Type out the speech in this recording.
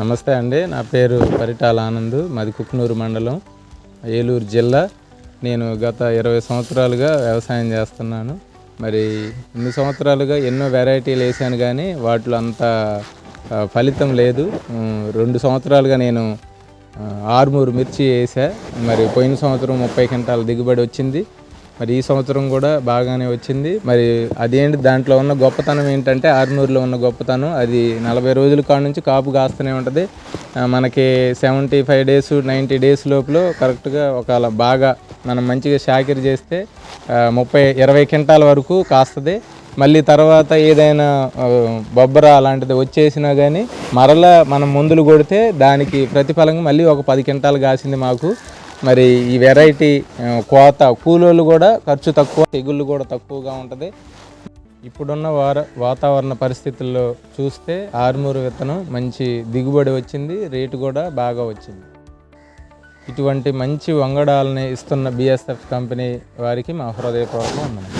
నమస్తే అండి. నా పేరు పరిటాల ఆనంద్. మాది కుక్నూరు మండలం ఏలూరు జిల్లా. నేను గత ఇరవై సంవత్సరాలుగా వ్యవసాయం చేస్తున్నాను. మరి ఇన్ని సంవత్సరాలుగా ఎన్నో వెరైటీలు వేసాను కానీ వాటిలో అంత ఫలితం లేదు. రెండు సంవత్సరాలుగా నేను ఆరుమూరు మిర్చి వేసా. మరి పోయిన సంవత్సరం ముప్పై క్వింటాల దిగుబడి వచ్చింది. మరి ఈ సంవత్సరం కూడా బాగానే వచ్చింది. మరి అదేంటి దాంట్లో ఉన్న గొప్పతనం ఏంటంటే ఆర్మూర్లో ఉన్న గొప్పతనం. అది నలభై రోజుల కాడ నుంచి కాపు కాస్తూనే ఉంటుంది. మనకి seventy five days ninety days లోపల కరెక్ట్గా ఒక బాగా మనం మంచిగా షాకిరి చేస్తే ముప్పై ఇరవై క్వింటాల వరకు కాస్తుంది. మళ్ళీ తర్వాత ఏదైనా బొబ్బర అలాంటిది వచ్చేసినా కానీ మరలా మనం మందులు కొడితే దానికి ప్రతిఫలంగా మళ్ళీ ఒక పది క్వింటాలు కాసింది మాకు. మరి ఈ వెరైటీ కోత కూలోళ్ళు కూడా ఖర్చు తక్కువ తెగుళ్ళు కూడా తక్కువగా ఉంటుంది. ఇప్పుడున్న వార వాతావరణ పరిస్థితుల్లో చూస్తే ఆర్మూరు విత్తనం మంచి దిగుబడి వచ్చింది రేటు కూడా బాగా వచ్చింది. ఇటువంటి మంచి వంగడాలని ఇస్తున్న బిఎస్ఎఫ్ కంపెనీ వారికి మా హృదయపూర్వకం ఉన్నాను